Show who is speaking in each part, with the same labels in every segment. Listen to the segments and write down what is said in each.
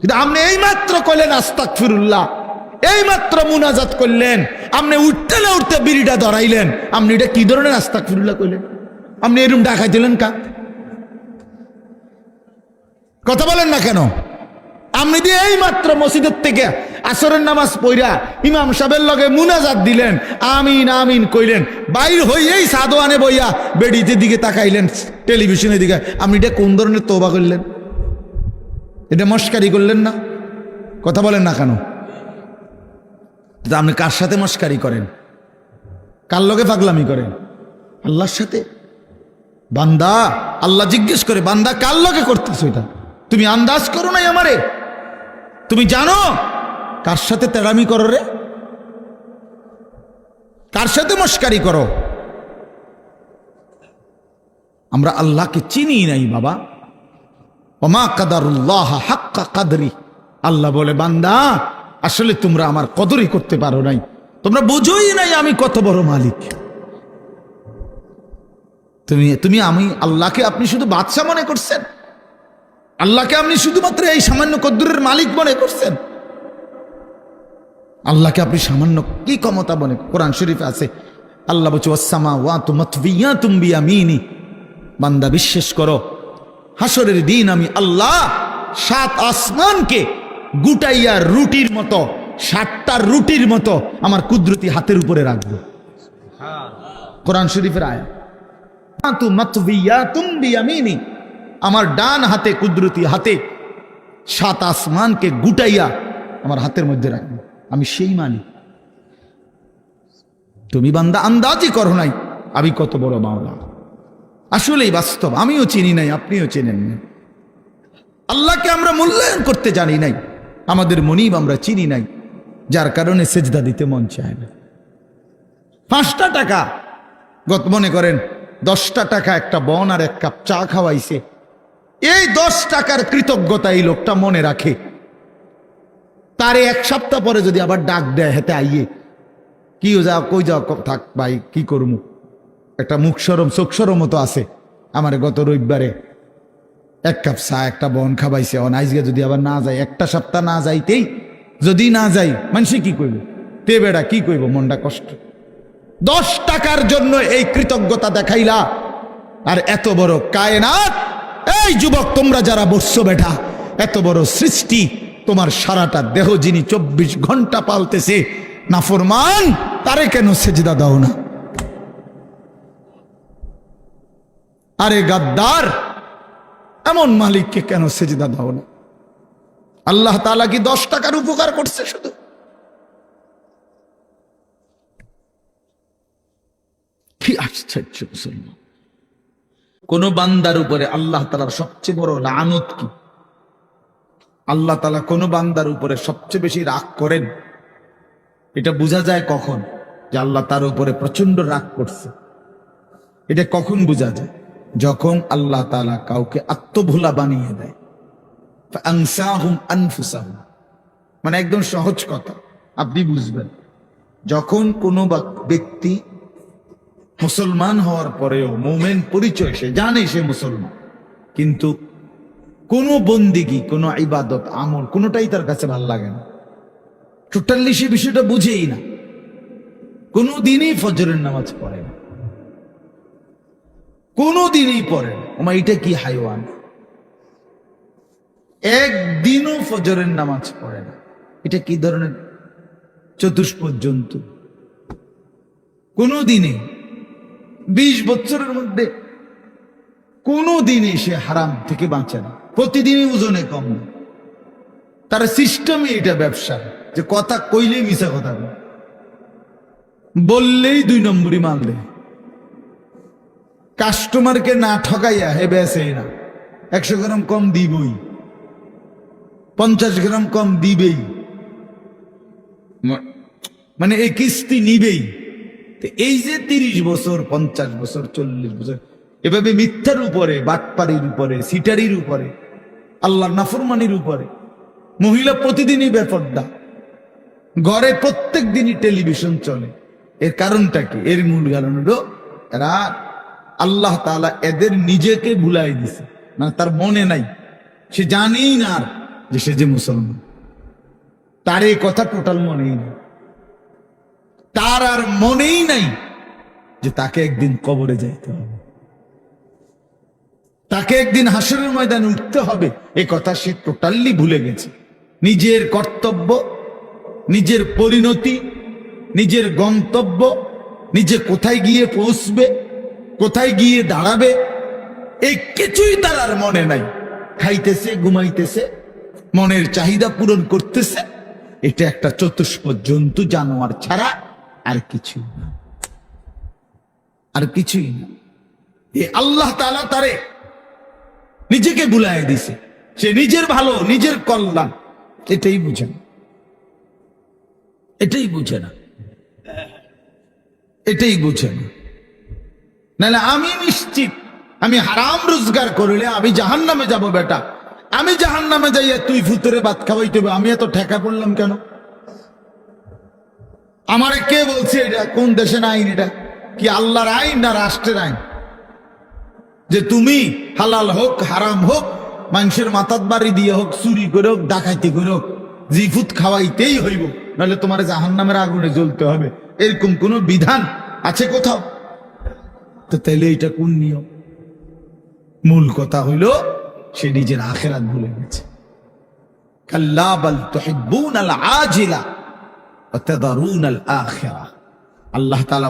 Speaker 1: কিন্তু আপনি এই মাত্র করলেন আস্তাক ফিরুল্লাহ এই মাত্র মুনাজাত করলেন আপনি উঠতে না উঠতে বিড়িটা ধরাইলেন আপনি এটা কি ধরনের আস্তাক ফিরুল্লাহ করলেন আপনি এরুম ডাকাই দিলেন কা কথা বলেন না কেন আপনি দিয়ে এই মাত্র মসজিদের থেকে আসরের নামাজ পইরা ইমাম সাহেবের লগে মুনাজাত দিলেন আমিন আমিন কইলেন বাইর হইয়েই সাদোয়ানে বইয়া বেড়িতে দিকে তাকাইলেন টেলিভিশনের দিকে আপনি এটা কোন ধরনের তোবা করলেন এটা মস্কারি করলেন না কথা বলেন না কেন আপনি কার সাথে মস্কারি করেন কার লোকে পাগলামি করেন আল্লাহর সাথে বান্দা আল্লাহ জিজ্ঞেস করে বান্দা কার লোকে করতেছ এটা তুমি আন্দাজ করো নাই আমারে তুমি জানো কার সাথে তেড়ামি করো রে কার সাথে মস্কারি করো আমরা আল্লাহকে চিনি নাই বাবা ওমা কাদারুল্লাহ হাক্কা কাদরি আল্লাহ বলে বান্দা আসলে তোমরা আমার করতে পারো নাই তোমরা নাই আমি কত বড় মালিক তুমি তুমি আমি আল্লাহকে আপনি শুধু বাদশাহ মনে করছেন আল্লাহকে আপনি শুধুমাত্র এই সামান্য কদ্দুরের মালিক মনে করছেন আল্লাহকে আপনি সামান্য কি ক্ষমতা মনে কোরআন শরীফ আছে আল্লাহ বলছে ওয়াসামা ওয়া তুমিয়া তুমি বান্দা বিশ্বাস করো হাসরের দিন আমি আল্লাহ সাত আসমানকে গুটাইয়া রুটির মতো সাতটা রুটির মতো আমার কুদরতি হাতের উপরে রাখবো কোরআন শরীফের আয় আমার ডান হাতে কুদরতি হাতে সাত আসমানকে গুটাইয়া আমার হাতের মধ্যে রাখবো আমি সেই মানি তুমি বান্দা আন্দাজই করো নাই আমি কত বড় মাওলা আসলেই বাস্তব আমিও চিনি নাই আপনিও চেনেন না আল্লাহকে আমরা মূল্যায়ন করতে জানি নাই আমাদের মনিব আমরা চিনি নাই যার কারণে সেজদা দিতে মন চায় না পাঁচটা টাকা গত মনে করেন দশটা টাকা একটা বন আর এক কাপ চা খাওয়াইছে এই দশ টাকার কৃতজ্ঞতা এই লোকটা মনে রাখে তারে এক সপ্তাহ পরে যদি আবার ডাক দেয় হেতে আইয়ে কি যাও কই যাও থাক ভাই কি করবো একটা মুখসরম সরম মতো আছে আমার গত রবিবারে এক কাপ চা একটা বন খাবাইছে অন আজকে যদি আবার না যায় একটা সপ্তাহ না যাইতেই যদি না যাই মানুষে কি কইব তে বেড়া কি কইব মনটা কষ্ট দশ টাকার জন্য এই কৃতজ্ঞতা দেখাইলা আর এত বড় কায়নাত এই যুবক তোমরা যারা বসছো বেটা এত বড় সৃষ্টি তোমার সারাটা দেহ যিনি চব্বিশ ঘন্টা পালতেছে ফরমান তারে কেন সেজদা দাও না আরে গাদ্দার এমন মালিককে কেন সেজদা দাও না আল্লাহ তালা কি দশ টাকার উপকার করছে শুধু কি আশ্চর্য মুসলমান কোন বান্দার উপরে আল্লাহ তালার সবচেয়ে বড় লানত কি আল্লাহ তালা কোন বান্দার উপরে সবচেয়ে বেশি রাগ করেন এটা বোঝা যায় কখন যে আল্লাহ তার উপরে প্রচন্ড রাগ করছে এটা কখন বোঝা যায় যখন আল্লাহ তালা কাউকে আত্মভোলা বানিয়ে দেয় মানে একদম সহজ কথা আপনি বুঝবেন যখন কোনো ব্যক্তি মুসলমান হওয়ার পরেও মোমেন পরিচয় সে জানে সে মুসলমান কিন্তু কোনো বন্দিগি কোনো ইবাদত আমল কোনোটাই তার কাছে ভাল লাগে না টোটালি সে বিষয়টা বুঝেই না কোনো দিনই ফজরের নামাজ পড়ে না কোনোদিনই পড়ে না এটা কি হাইওয়ান একদিনও ফজরের নামাজ পড়ে না এটা কি ধরনের চতুষ্পদ জন্তু কোনোদিনে বিশ বছরের মধ্যে কোনোদিনে সে হারাম থেকে বাঁচে না প্রতিদিনই ওজনে কম তার সিস্টেমে এটা ব্যবসা যে কথা কইলেই মিশা কথা বললেই দুই নম্বরই মাল দেয় কাস্টমারকে না ঠকাইয়া হে বেসে না একশো গ্রাম কম দিবই পঞ্চাশ গ্রাম কম দিবেই মানে এই কিস্তি নিবেই এই যে তিরিশ বছর পঞ্চাশ বছর চল্লিশ বছর এভাবে মিথ্যার উপরে বাটপাড়ির উপরে সিটারির উপরে আল্লাহ নাফরমানির উপরে মহিলা প্রতিদিনই বেপর্দা ঘরে প্রত্যেক দিনই টেলিভিশন চলে এর কারণটা কি এর মূল কারণ হলো এরা আল্লাহ তালা এদের নিজেকে ভুলাই দিছে মানে তার মনে নাই সে জানেই না আর যে সে যে মুসলমান তার এই কথা টোটাল মনেই না তার আর মনেই নাই যে তাকে একদিন কবরে যাইতে হবে তাকে একদিন হাসরের ময়দানে উঠতে হবে এ কথা সে টোটাললি ভুলে গেছে নিজের কর্তব্য নিজের পরিণতি নিজের গন্তব্য নিজে কোথায় গিয়ে পৌঁছবে কোথায় গিয়ে দাঁড়াবে এই কিছুই তার আর মনে নাই খাইতেছে ঘুমাইতেছে মনের চাহিদা পূরণ করতেছে এটা একটা চতুষ্প জন্তু জানোয়ার ছাড়া আর কিছুই না আর কিছুই না এ আল্লাহ তালা তারে নিজেকে বুলাই দিছে সে নিজের ভালো নিজের কল্যাণ এটাই বুঝে না এটাই বুঝে না এটাই বুঝে না নাহলে আমি নিশ্চিত আমি হারাম রোজগার করিলে আমি জাহান নামে যাব বেটা আমি জাহান নামে যাইয়া তুই ফুতুরে ভাত খাওয়াই তবে আমি এত ঠেকা পড়লাম কেন আমার কে বলছে এটা কোন দেশের আইন এটা কি আল্লাহর আইন না রাষ্ট্রের আইন যে তুমি হালাল হোক হারাম হোক মাংসের মাথার বাড়ি দিয়ে হোক চুরি করে হোক ডাকাইতে করে হোক জিফুত খাওয়াইতেই হইব নাহলে তোমার জাহান নামের আগুনে জ্বলতে হবে এরকম কোনো বিধান আছে কোথাও তো তাইলে এটা কোন নিয়ম মূল কথা হইল সে নিজের আখেরাত ভুলে গেছে আল্লাহ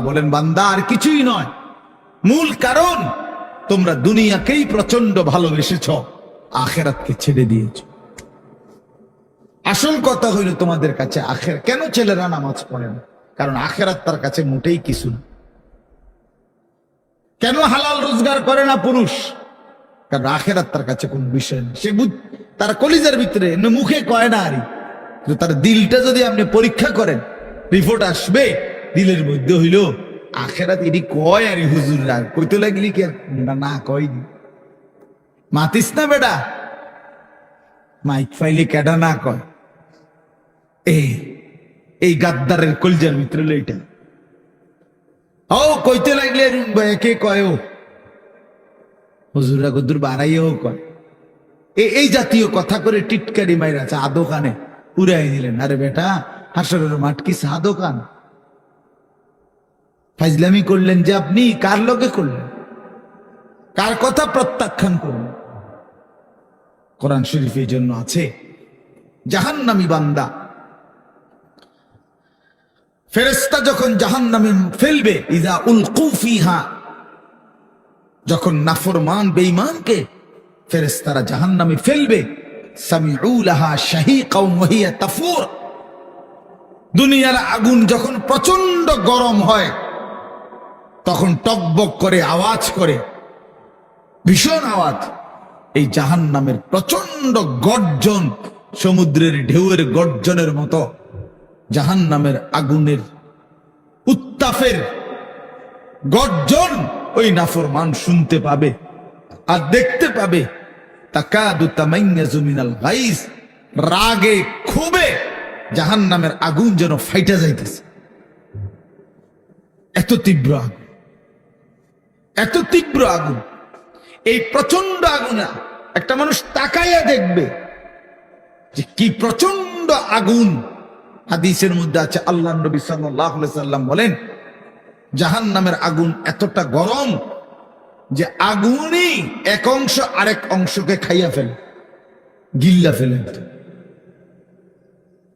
Speaker 1: বলেন বান্দা আর কিছুই নয় মূল কারণ তোমরা দুনিয়াকেই প্রচন্ড ভালোবেসেছ আখেরাতকে ছেড়ে দিয়েছ আসল কথা হইল তোমাদের কাছে আখের কেন ছেলেরা নামাজ পড়ে না কারণ আখেরাত তার কাছে মোটেই কিছু না কেন হালাল রোজগার করে না পুরুষ কারণ আখেরাত তার কাছে কোন বিষয় নেই সে তার কলিজার ভিতরে মুখে কয় না কিন্তু তার দিলটা যদি আপনি পরীক্ষা করেন রিপোর্ট আসবে দিলের মধ্যে হইল আখেরাত এটি কয় আরে হুজুর আর কইতে লাগলি কে না কয়নি মাতিস না বেটা মাইক ফাইলে কেডা না কয় এই এই গাদ্দারের কলজার ভিতরে লইটা ও কইতে লাগলে রুম ভাই কে গদুর বাড়াইও কয় এই জাতীয় কথা করে টিটকারি মাইরা আছে উড়াই দিলেন আরে বেটা হাসরের মাঠ কি সাদো কান ফাইজলামি করলেন যে আপনি কার লোকে করলেন কার কথা প্রত্যাখ্যান করলেন কোরআন শরীফ এই জন্য আছে জাহান্নামি বান্দা ফেরেস্তা যখন জাহান নামে ফেলবে ইদা উল কুফিহা যখন নাফরমান বেইমানকে ফেরেস্তারা জাহান নামে ফেলবে দুনিয়ার আগুন যখন প্রচন্ড গরম হয় তখন টকবক করে আওয়াজ করে ভীষণ আওয়াজ এই জাহান নামের প্রচন্ড গর্জন সমুদ্রের ঢেউয়ের গর্জনের মতো জাহান নামের আগুনের উত্তাপের গর্জন ওই নাফরমান শুনতে পাবে আর দেখতে পাবে রাগে খুবে জাহান নামের আগুন যেন ফাইটা যাইতেছে এত তীব্র আগুন এত তীব্র আগুন এই প্রচন্ড আগুনা একটা মানুষ তাকাইয়া দেখবে যে কি প্রচন্ড আগুন হাদিসের মধ্যে আছে আল্লাহ নবী সাল্লাম বলেন জাহান নামের আগুন এতটা গরম যে আগুনই এক অংশ আরেক অংশকে খাইয়া ফেলে গিল্লা ফেলে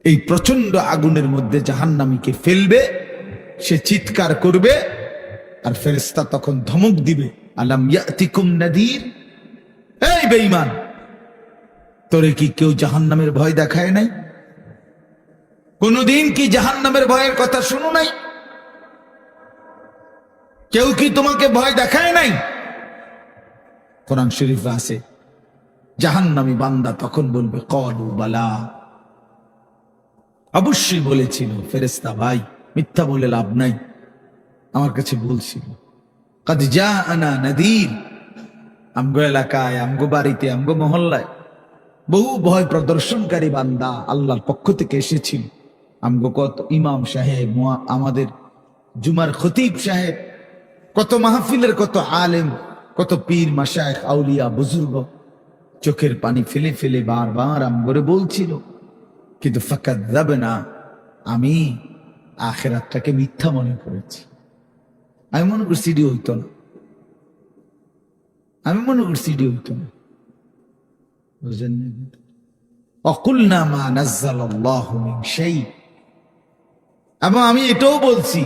Speaker 1: এই প্রচন্ড আগুনের মধ্যে জাহান্নামীকে ফেলবে সে চিৎকার করবে আর ফেরেস্তা তখন ধমক দিবে আলাম ইয়াতিকুম নাদির এই বেঈমান তোরে কি কেউ জাহান্নামের ভয় দেখায় নাই কোনদিন কি জাহান নামের ভয়ের কথা শুনো নাই কেউ কি তোমাকে ভয় দেখায় নাই কোরআন শরীফ আছে জাহান্নামী বান্দা তখন বলবে কলু বালা অবশ্যই বলেছিল ফেরেস্তা ভাই মিথ্যা বলে লাভ নাই আমার কাছে বলছিল কাদ যা আনা নদীর আমগো এলাকায় আমগো বাড়িতে আমগো মহল্লায় বহু ভয় প্রদর্শনকারী বান্দা আল্লাহর পক্ষ থেকে এসেছিল আমগো কত ইমাম সাহেব আমাদের জুমার খতিব সাহেব কত মাহফিলের কত আলেম কত পীর মাসায় আউলিয়া বুজুর্গ চোখের পানি ফেলে ফেলে বারবার করে বলছিল কিন্তু ফাঁকা যাবে না আমি আখেরাতটাকে মিথ্যা মনে করেছি আমি মনে করছি সিডি হইতো না আমি মনে করছি সিডি হইতো না বুঝলেন অকুল নামা মা নাজ্জাল সেই এবং আমি এটাও বলছি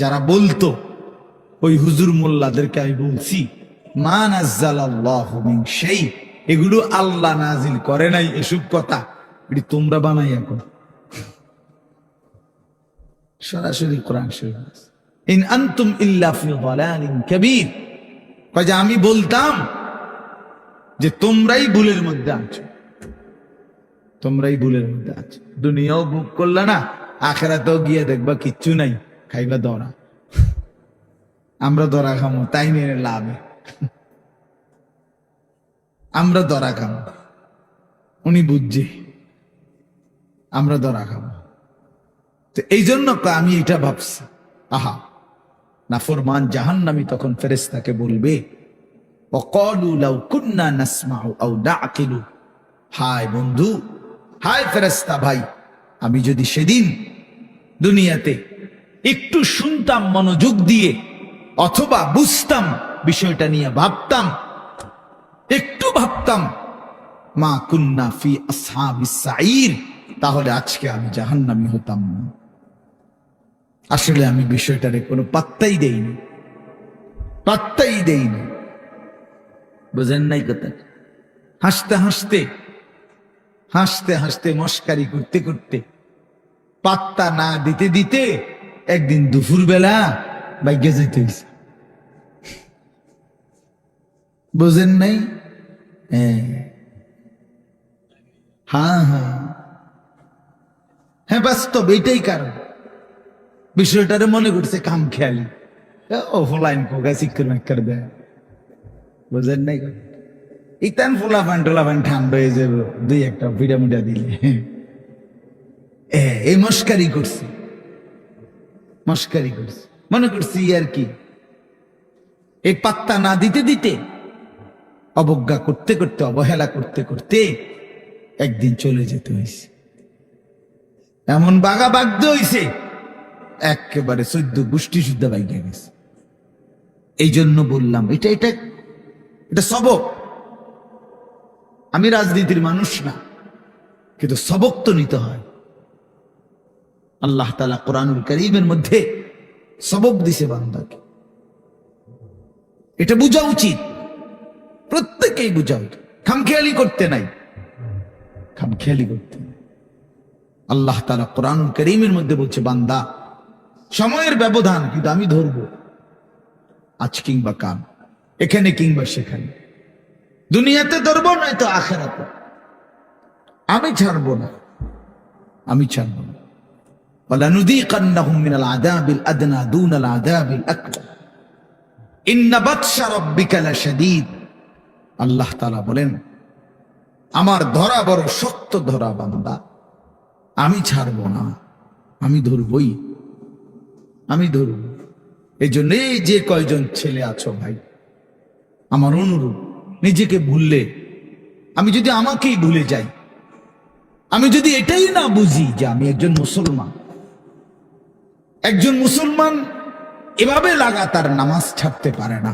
Speaker 1: যারা বলতো ওই হুজুর মোল্লাদেরকে আমি বলছি মা নাজ্জাল সেই এগুলো আল্লাহ নাজিল করে নাই এসব কথা এটি তোমরা বানাই এখন সরাসরি কোরআন ইন আনতুম ইল্লা কাজে আমি বলতাম যে তোমরাই ভুলের মধ্যে আছো তোমরাই ভুলের মধ্যে আছো দুনিয়াও ভোগ করলে না আখেরাতেও গিয়ে দেখবা কিচ্ছু নাই খাইবা দরা আমরা দরা খামো তাই নিয়ে লাভ আমরা দরা খামো উনি বুঝছে আমরা দরা খাবো তো এই জন্য আমি এটা ভাবছি আহা নাফরমান জাহান নামি তখন ফেরেস তাকে বলবে হায় বন্ধু হায় ফেরেস্তা ভাই আমি যদি সেদিন দুনিয়াতে একটু শুনতাম মনোযোগ দিয়ে অথবা বুঝতাম বিষয়টা নিয়ে ভাবতাম একটু ভাবতাম মা কুন্নাফি সাইর তাহলে আজকে আমি জাহান্নামি হতাম না আসলে আমি বিষয়টারে কোনো পাত্তাই দেইনি পাত্তাই দেইনি বোঝেন নাই কথা হাসতে হাসতে হাসতে হাসতে মস্কারি করতে করতে পাত্তা না দিতে দিতে একদিন দুপুরবেলা বাইকে যেতে হয়েছে বোঝেন নাই হ্যাঁ।, হ্যাঁ হ্যাঁ হ্যাঁ বাস্তব এইটাই কারণ বিষয়টারে মনে করছে কাম খেয়ালি অফলাইন কোকা শিক্ষক মাক্ষার দেয় বোঝেন নাই ইতান ফোলা ফান ঠান্ডা হয়ে যাবে দুই একটা পিঠা দিলে দিলে এই মস্কারি করছি মস্কারি করছি মনে করছি আর কি এই পাত্তা না দিতে দিতে অবজ্ঞা করতে করতে অবহেলা করতে করতে একদিন চলে যেতে হয়েছে এমন বাগা বাগতে হয়েছে একেবারে চোদ্দ গোষ্ঠী শুদ্ধ বাইকে গেছে এই জন্য বললাম এটা এটা এটা সবক আমি রাজনীতির মানুষ না কিন্তু সবক তো নিতে হয় আল্লাহ তালা কোরআনুল করিমের মধ্যে সবক দিছে বান্দাকে এটা বোঝা উচিত প্রত্যেকেই বোঝা উচিত খামখেয়ালি করতে নাই খামখেয়ালি করতে নাই আল্লাহ তালা কোরআন করিমের মধ্যে বলছে বান্দা সময়ের ব্যবধান কিন্তু আমি ধরব আজ কিংবা কাল এখানে কিংবা সেখানে দুনিয়াতে ধরবো নয়তো আখেরাতে আমি ছাড়বো না আমি ছাড়বো না ولنذيقنهم من العذاب الأدنى دون العذاب الأكبر إن بطش ربك لشديد আল্লাহ বলেন আমার ধরা বড় সত্য ধরা বান্দা আমি ছাড়ব না আমি ধরবই আমি ধরব এই এই যে কয়জন ছেলে আছো ভাই আমার অনুরূপ নিজেকে ভুললে আমি যদি আমাকেই ভুলে যাই আমি যদি এটাই না বুঝি যে আমি একজন মুসলমান একজন মুসলমান এভাবে লাগাতার নামাজ ছাড়তে পারে না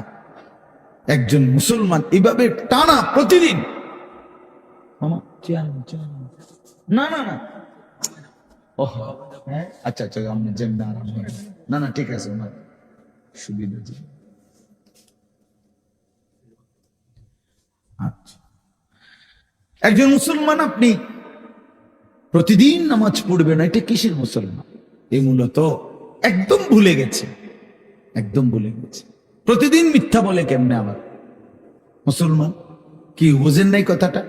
Speaker 1: একজন মুসলমান এভাবে টানা প্রতিদিন না না না হ্যাঁ? আচ্ছা আচ্ছা আপনি জেমদা আরাম না না ঠিক আছে সুবিধা আচ্ছা একজন মুসলমান আপনি প্রতিদিন নামাজ পড়বেন এটা কিসের মুসলমান এই মূলত একদম ভুলে গেছে একদম ভুলে গেছে প্রতিদিন মিথ্যা বলে কেমনে আবার মুসলমান কি ওজন নাই কথাটা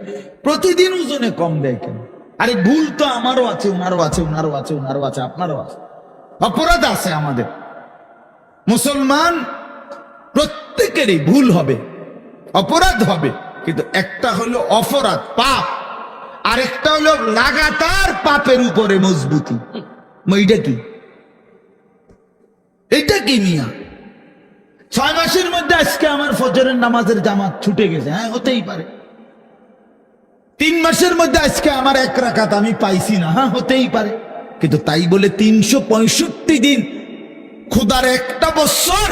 Speaker 1: প্রতিদিন ওজনে কম দেয় কেন আরে ভুল তো আমারও আছে ওনারও আছে ওনারও আছে ওনারও আছে আপনারও আছে অপরাধ আছে আমাদের মুসলমান প্রত্যেকেরই ভুল হবে অপরাধ হবে কিন্তু একটা হলো অপরাধ পাপ আরেকটা হলো লাগাতার পাপের উপরে মজবুতি এইটা কি এটা কি মিয়া ছয় মাসের মধ্যে আজকে আমার ফজরের নামাজের জামাত ছুটে গেছে হ্যাঁ হতেই পারে তিন মাসের মধ্যে আজকে আমার এক রাখাত আমি পাইছি না হ্যাঁ হতেই পারে কিন্তু তাই বলে তিনশো দিন খুদার একটা বছর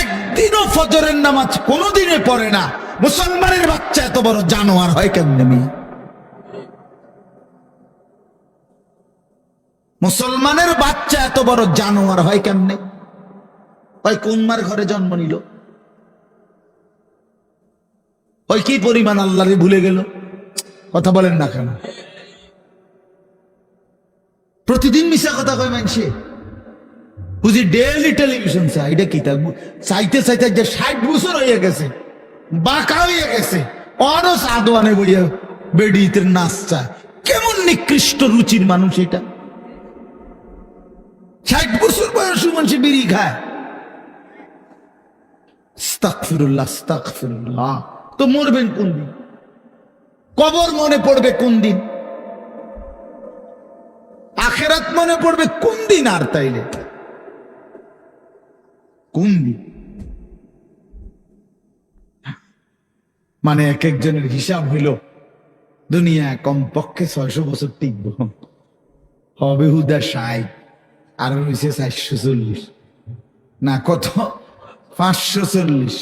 Speaker 1: একদিনও ফজরের নামাজ কোনোদিনে পড়ে না মুসলমানের বাচ্চা এত বড় জানোয়ার হয় কেমনে মেয়ে মুসলমানের বাচ্চা এত বড় জানোয়ার হয় কেমনে ওই কুম্মার ঘরে জন্ম নিল ওই কি পরিমাণ আল্লাহরে ভুলে গেল কথা বলেন না কেন প্রতিদিন মিশা কথা কয় মানুষে বুঝি ডেলি টেলিভিশন চাই এটা কি চাইতে চাইতে যে ষাট বছর হয়ে গেছে বাঁকা হয়ে গেছে অরো সাদওয়ানে বইয়া বেডিতে নাচটা কেমন নিকৃষ্ট রুচির মানুষ এটা ষাট বছর বয়স মানুষে বিড়ি খায় তো মরবেন কোন দিন কবর মনে পড়বে কোন দিন আখেরাত মনে পড়বে কোন দিন আর তাইলে কোন দিন মানে এক একজনের হিসাব হইল দুনিয়া কমপক্ষে ছয়শো বছর টিকব হবে হুদা সাই আর রয়েছে চারশো চল্লিশ না কত পাঁচশো চল্লিশ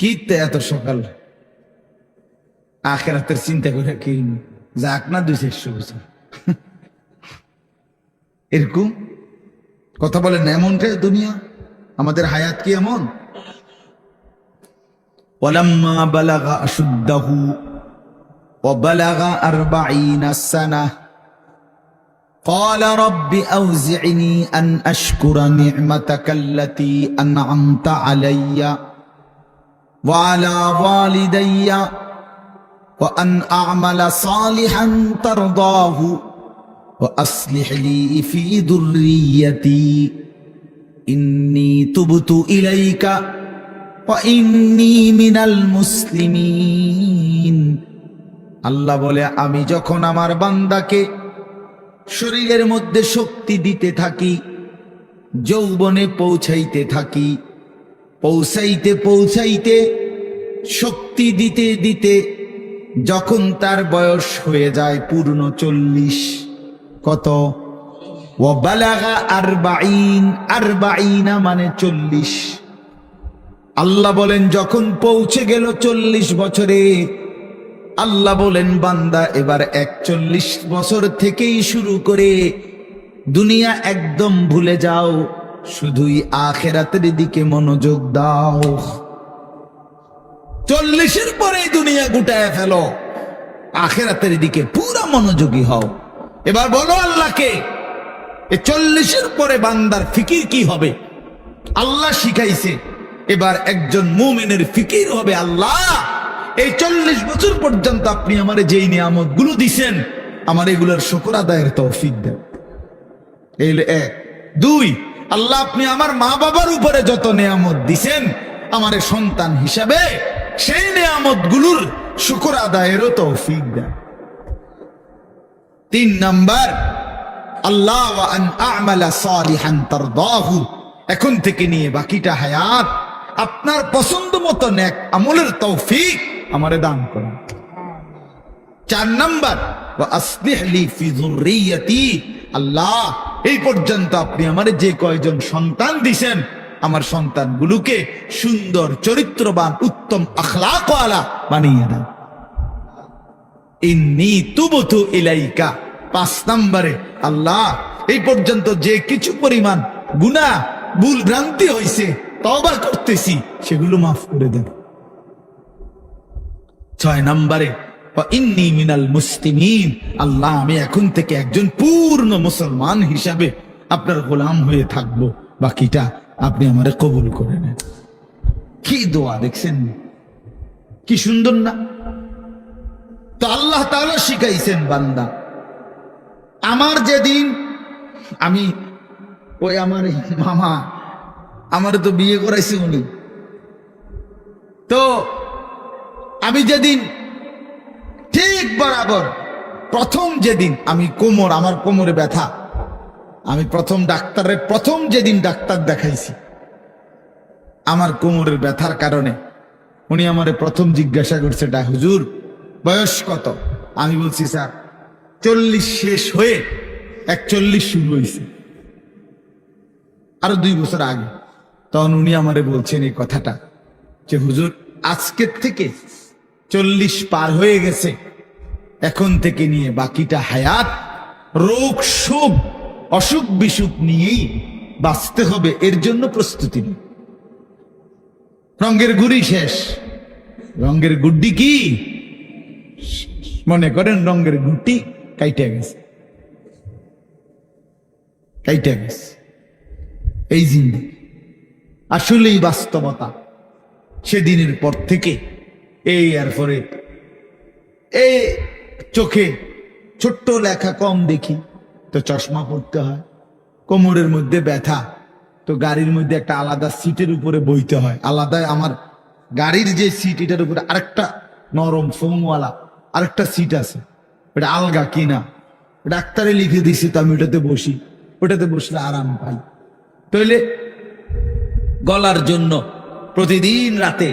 Speaker 1: কি এত সকাল হাতের চিন্তা করে কি যাক না দুই চারশো বছর এরকম কথা বলেন কে দুনিয়া আমাদের হায়াত কি এমন ولما بلغ আর وبلغ أربعين سنة قال رب أوزعني أن أشكر نعمتك التي أنعمت علي وعلى والدي وأن أعمل صالحا ترضاه وأصلح لي في ذريتي إني تبت إليك وإني من المسلمين আল্লাহ বলে আমি যখন আমার বান্দাকে শরীরের মধ্যে শক্তি দিতে থাকি যৌবনে পৌঁছাইতে থাকি পৌঁছাইতে পৌঁছাইতে শক্তি দিতে দিতে যখন তার বয়স হয়ে যায় পূর্ণ চল্লিশ কত ও বালাগা আর বাইন আর বাইনা মানে চল্লিশ আল্লাহ বলেন যখন পৌঁছে গেল চল্লিশ বছরে আল্লাহ বলেন বান্দা এবার একচল্লিশ বছর থেকেই শুরু করে দুনিয়া একদম ভুলে যাও শুধুই আখেরাতের দিকে মনোযোগ দাও চল্লিশের পরে দুনিয়া গুটায় ফেলো আখেরাতের দিকে পুরা মনোযোগী হও এবার বলো আল্লাহকে এ চল্লিশের পরে বান্দার ফিকির কি হবে আল্লাহ শিখাইছে এবার একজন মুমিনের ফিকির হবে আল্লাহ এই চল্লিশ বছর পর্যন্ত আপনি আমার যেই নিয়ামত গুলো দিছেন আমার এগুলোর শকর আদায়ের তৌফিক দেন এক দুই আল্লাহ আপনি আমার মা বাবার উপরে যত নিয়ামত দিছেন আমার সন্তান হিসাবে সেই নিয়ামত গুলোর শুকর আদায়েরও তৌফিক দেন তিন নাম্বার আল্লাহ এখন থেকে নিয়ে বাকিটা হায়াত আপনার পছন্দ মতো ন্যাক আমলের তৌফিক আমারে দান করো চার নাম্বার আল্লাহ এই পর্যন্ত আপনি আমার যে কয়জন সন্তান দিছেন আমার সন্তানগুলোকে সুন্দর চরিত্রবান উত্তম আখলাকওয়ালা বানিয়ে দাও ইন্নি তুবতু ইলাইকা পাঁচ নম্বরে আল্লাহ এই পর্যন্ত যে কিছু পরিমাণ গুণা ভুল ভ্রান্তি হয়েছে তবা করতেছি সেগুলো মাফ করে দেন ছয় নম্বরে ইন্নি মিনাল আল্লাহ আমি এখন থেকে একজন পূর্ণ মুসলমান হিসাবে আপনার গোলাম হয়ে থাকব বাকিটা আপনি আমার কবুল করে নেন কি দোয়া দেখছেন কি সুন্দর না তো আল্লাহ তারা শিখাইছেন বান্দা আমার যেদিন আমি ওই আমার মামা আমার তো বিয়ে করাইছে উনি তো আমি যেদিন ঠিক বরাবর প্রথম যেদিন আমি কোমর আমার কোমরে ব্যথা আমি প্রথম ডাক্তারের প্রথম যেদিন ডাক্তার দেখাইছি আমার কোমরের ব্যথার কারণে উনি আমারে প্রথম জিজ্ঞাসা করছে ডা হুজুর বয়স কত আমি বলছি স্যার চল্লিশ শেষ হয়ে একচল্লিশ শুরু হয়েছে আরো দুই বছর আগে তখন উনি আমারে বলছেন এই কথাটা যে হুজুর আজকের থেকে চল্লিশ পার হয়ে গেছে এখন থেকে নিয়ে বাকিটা হায়াত রোগ সুখ অসুখ বিসুখ নিয়েই বাঁচতে হবে এর জন্য প্রস্তুতি রঙ্গের গুড়ি শেষ রঙ্গের গুড্ডি কি মনে করেন রঙ্গের গুড্ডি কাইটে গেছে কাইটে গেছে এই জিন্দি আসলেই বাস্তবতা সেদিনের পর থেকে এই এরপরে এই চোখে ছোট্ট লেখা কম দেখি তো চশমা পড়তে হয় কোমরের মধ্যে ব্যথা তো গাড়ির মধ্যে একটা আলাদা সিটের উপরে বইতে হয় আলাদায় আমার গাড়ির যে সিট এটার উপরে আরেকটা নরম ফোমওয়ালা আরেকটা সিট আছে ওটা আলগা কিনা ডাক্তারে লিখে দিছি তো আমি ওটাতে বসি ওটাতে বসলে আরাম পাই তাইলে গলার জন্য প্রতিদিন রাতে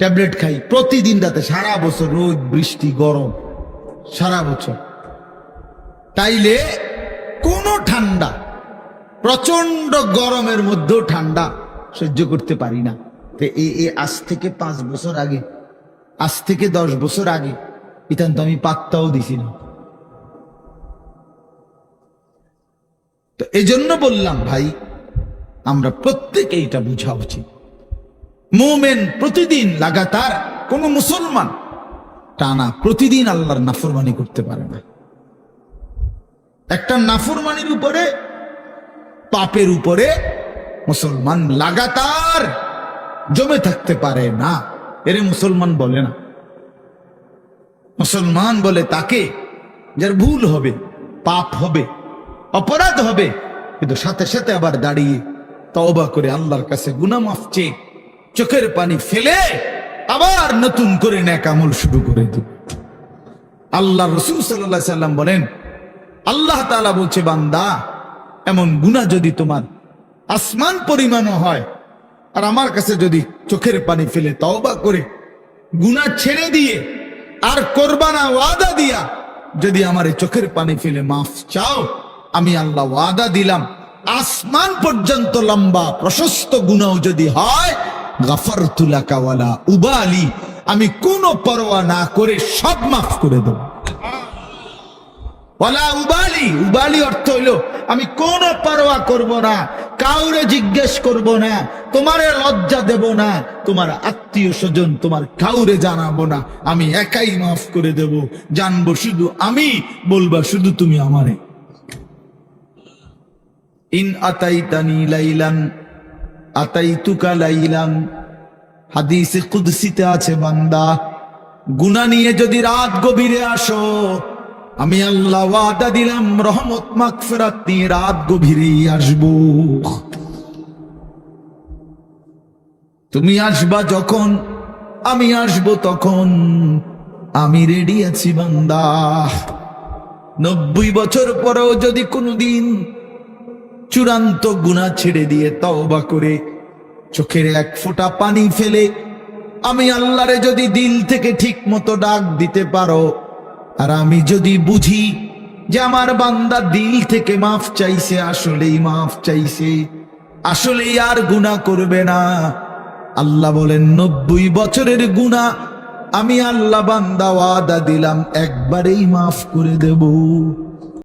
Speaker 1: ট্যাবলেট খাই প্রতিদিন রাতে সারা বছর রোদ বৃষ্টি গরম সারা বছর তাইলে কোনো ঠান্ডা প্রচন্ড গরমের মধ্যেও ঠান্ডা সহ্য করতে পারি না আজ থেকে পাঁচ বছর আগে আজ থেকে দশ বছর আগে ইতান তো আমি পাত্তাও দিছি না তো এজন্য বললাম ভাই আমরা প্রত্যেকে এটা বুঝা উচিত মোমেন প্রতিদিন লাগাতার কোন মুসলমান টানা প্রতিদিন আল্লাহর নাফরমানি করতে পারে না একটা নাফরমানির উপরে পাপের উপরে মুসলমান লাগাতার জমে থাকতে পারে না এর মুসলমান বলে না মুসলমান বলে তাকে যার ভুল হবে পাপ হবে অপরাধ হবে কিন্তু সাথে সাথে আবার দাঁড়িয়ে তবা করে আল্লাহর কাছে গুনামাফ চেয়ে চোখের পানি ফেলে আবার নতুন করে ন্যাকামল শুরু করে দিবে আল্লাহ রসুল সাল্লাম বলেন আল্লাহ তালা বলছে বান্দা এমন গুণা যদি তোমার আসমান পরিমাণও হয় আর আমার কাছে যদি চোখের পানি ফেলে তওবা করে গুণা ছেড়ে দিয়ে আর করবানা ওয়াদা দিয়া যদি আমার চোখের পানি ফেলে মাফ চাও আমি আল্লাহ ওয়াদা দিলাম আসমান পর্যন্ত লম্বা প্রশস্ত গুণাও যদি হয় উবালি আমি কোনো পরোয়া না করে সব মাফ করে দেব ওলা উবালি উবালি অর্থ হইল আমি কোনো পরোয়া করব না কাউরে জিজ্ঞেস করব না তোমারে লজ্জা দেব না তোমার আত্মীয় স্বজন তোমার কাউরে জানাবো না আমি একাই মাফ করে দেব জানবো শুধু আমি বলবা শুধু তুমি আমারে ইন আতাইতানি লাইলান আতাই তুকা লাইলাম হাদিসে কুদসিতে আছে বান্দা গুনা নিয়ে যদি রাত গভীরে আসো আমি আল্লাহ ওয়াদা দিলাম রহমত মাগফিরাত নিয়ে রাত গভীরে আসব তুমি আসবা যখন আমি আসব তখন আমি রেডি আছি বান্দা নব্বই বছর পরেও যদি কোনোদিন চূড়ান্ত গুণা ছেড়ে দিয়ে তওবা করে চোখের এক ফোঁটা পানি ফেলে আমি আল্লাহরে যদি দিল থেকে ঠিক মতো ডাক দিতে পারো আর আমি যদি বুঝি যে আমার বান্দা দিল থেকে মাফ চাইছে আসলেই মাফ চাইছে আসলেই আর গুণা করবে না আল্লাহ বলেন নব্বই বছরের গুণা আমি আল্লাহ বান্দা ওয়াদা দিলাম একবারেই মাফ করে দেবো